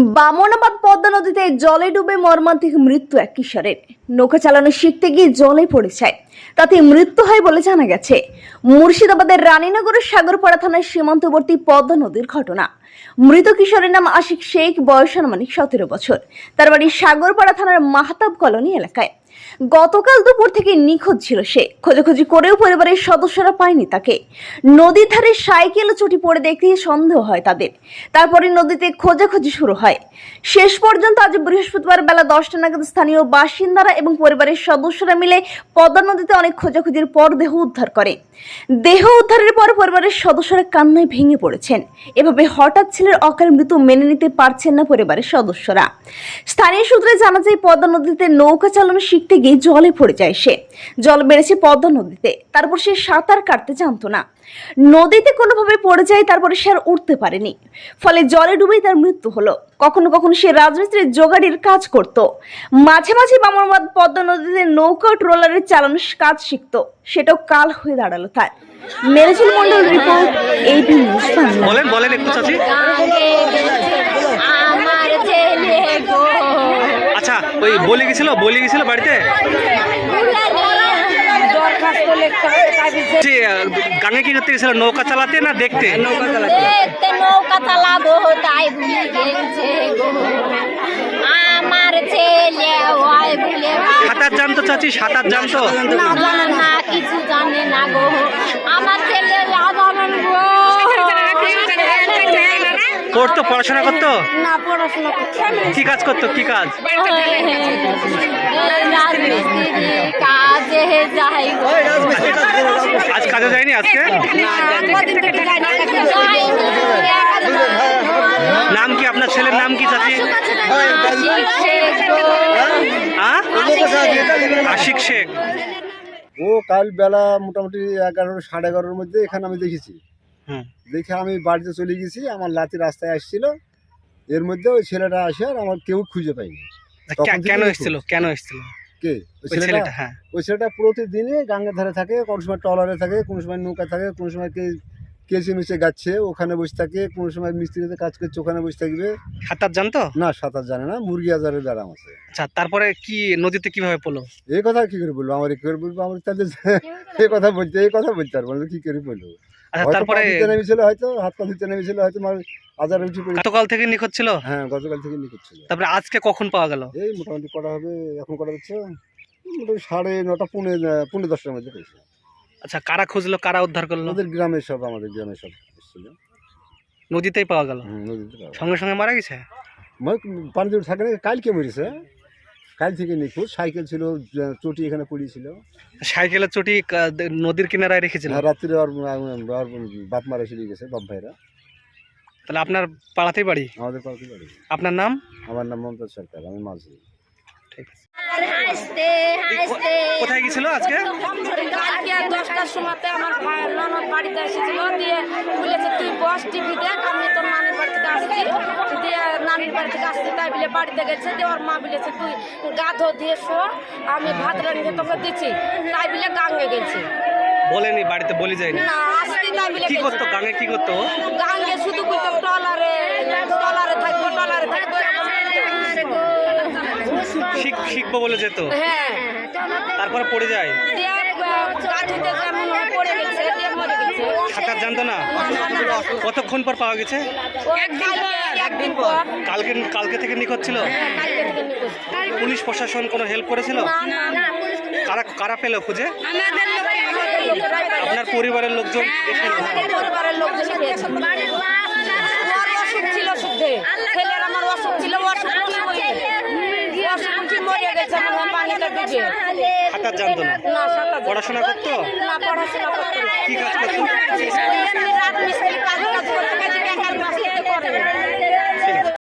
বামনাবাদ পদ্মা নদীতে জলে ডুবে মর্মান্তিক মৃত্যু এক কিশোরের। নৌকা চালানো শিখতে গিয়ে জলে পড়ে যায়। তাতে মৃত্যু হয় বলে জানা গেছে। মুর্শিদাবাদের রানীনগরের সাগরপাড়া থানার সীমান্তবর্তী পদ্মা নদীর ঘটনা। মৃত কিশোরের নাম আশিক শেখ, বয়স আনুমানিক সতেরো বছর। তার বাড়ি সাগরপাড়া থানার মাহতাব কলোনি এলাকায়। গতকাল দুপুর থেকে নিখোঁজ ছিল সে। খোঁজাখুঁজি করেও পরিবারের সদস্যরা পায়নি তাকে। নদীর ধারে সাইকেল চটি পড়ে দেখতে সন্দেহ হয় তাদের। তারপরে নদীতে খোঁজাখুঁজি শুরু হয়। শেষ পর্যন্ত আজ বৃহস্পতিবার বেলা দশটা নাগাদ স্থানীয় বাসিন্দারা এবং পরিবারের সদস্যরা মিলে পদ্মা নদীতে অনেক খোঁজাখুঁজির পর দেহ উদ্ধার করে। দেহ উদ্ধারের পর পরিবারের সদস্যরা কান্নায় ভেঙে পড়েছেন। এভাবে হঠাৎ ছেলের অকাল মৃত্যু মেনে নিতে পারছেন না পরিবারের সদস্যরা। স্থানীয় সূত্রে জানা যায়, পদ্মা নদীতে নৌকা চালানো শিখতে গিয়ে জলে পড়ে যায় সে। জল বেড়েছে পদ্মা নদীতে, তারপর সে সাঁতার কাটতে জানতো না। নদীতে কোনোভাবে পড়ে যায়, তারপরে সে আর উঠতে পারেনি। ফলে জলে ডুবেই তার মৃত্যু হলো। কখনো কখনো সে রাজমিস্ত্রির জোগাড়ির কাজ করত। মাঝে মাঝে বামরবাদ পদ্মা নদীতে নৌকা ট্রোলারের চালানোর কাজ শিখত। সেটাও কাল হয়ে দাঁড়াল তার। মেরেছিল মন্ডল রিপোর্ট এইটি নিউজ বলেন বলেন একটু চাচি আমার ছেলে গো আচ্ছা ওই বলে গেছিল বলে গেছিল বাড়িতে? গাঙে কি করতে গেছিল নৌকা চালাতে না দেখতে? নৌকা চালাতে। নৌকা চালাবো তাই ভুলে গেছে আমার ছেলে ভুলে সাঁতার জানতো চাচি সাঁতার জানতো? না না কিছু জানে না গো আমার ছেলে সাধারণ গো করতো পড়াশোনা করতো? না পড়াশোনা করছে কি কাজ করতো? কি কাজ? আজ কাজে যায়নি আজকে? নাম কি আপনার ছেলের নাম কি চাচি? হ্যাঁ আশিক শেখ। ও কাল বেলা মোটামুটি এগারো সাড়ে এগারোর মধ্যে এখানে আমি দেখেছি। দেখে আমি বাড়িতে চলে গেছি আমার লাতি রাস্তায় আসছিল। এর মধ্যে ওই ছেলেটা আসে আর আমার কেউ খুঁজে পাইনি কেন। এসেছিল? কেন এসেছিল? কে? ওই হ্যাঁ। ওই ছেলেটা প্রতিদিনই গাঙ্গের ধারে থাকে কোনো সময় ট্রলারে থাকে কোনো সময় নৌকা থাকে কোনো সময় কে কেসি মিশে যাচ্ছে ওখানে বসে থাকে কোনো সময় মিস্ত্রিতে কাজ করছে ওখানে বসে থাকবে। সাঁতার জানতো? না সাঁতার জানে না মুরগি আজারের ব্যারাম আছে। আচ্ছা তারপরে কি নদীতে কীভাবে পড়ল? এই কথা কি করে বলব? আমার কি করে বলব আমার তাদের এই কথা বলতে এই কথা বলতে পারব না, কি করে বলব? আচ্ছা তারপরে নেমেছিল হয়তো হাত পা ধুতে নেমেছিল হয়তো আমার আজার উঠে পড়ে গতকাল থেকে নিখোঁজ ছিল? হ্যাঁ গতকাল থেকে নিখোঁজ ছিল। তারপরে আজকে কখন পাওয়া গেল? এই মোটামুটি হবে এখন করা হচ্ছে? মোটামুটি সাড়ে নটা পুনে পুনে দশটার মধ্যে পেয়েছে আচ্ছা কারা খুঁজলো কারা উদ্ধার করল? আমাদের গ্রামের সব আমাদের গ্রামের সব এসেছিল। নদীতেই পাওয়া গেল? হুম, নদীতে পাওয়া। সঙ্গে সঙ্গে মারা গেছে? পানি দিয়ে থাকে না কালকে মরেছে। কাল থেকে নিখোঁজ। সাইকেল ছিল জ- চটি এখানে পড়িয়েছিল। সাইকেলের চটি কা- দে- নদীর কিনারায় রেখেছিল? আর রাত্রে আর আর বাপ মারা এসে গেছে বাপ ভাইরা। তাহলে আপনার পাড়াতেই বাড়ি? আমাদের পাড়াতে বাড়ি। আপনার নাম? আমার নাম মমতাজ সরকার আমি মাঝি। ঠিক আছে। কোথায় গেছিল আজকে? কালকে দশটার সময়তে আমার ননদ বাড়িতে এসেছিল দিয়ে বলেছে তুই বস টিভি দেখ আমি তোর নানির বাড়ি থেকে আসছি। দিয়ে নানির বাড়ি থেকে আসছি তাই বলে বাড়িতে গেছে দিয়ে ওর মা বলেছে তুই গা ধো দিয়ে শো আমি ভাত রান্ধিয়ে তোকে দিচ্ছি। তাই বলে গাঙ্গে গেছি। বলেনি বাড়িতে বলি যায়নি? না আসছি তাই বলে কি করতো গাঙে কি করতো গাঙ্গে শুধু বলতো টলারে টলারে থাকব টলারে থাকব। শিখব বলে যেত হ্যাঁ। তারপরে পড়ে যায়? সাঁতার জানতো না? কতক্ষণ পর পাওয়া গেছে? কালকে কালকে কালকে থেকে নিখোঁজ ছিল? কালকে থেকে নিখোঁজ। পুলিশ প্রশাসন কোনো হেল্প করেছিল? না না না কারা কারা পেল খুঁজে। আপনার পরিবারের লোকজন সাঁতার জানতো না। পড়াশোনা করতো। কি কাজ করতো? রাত মিস্ত্রি কাজ কাজ করে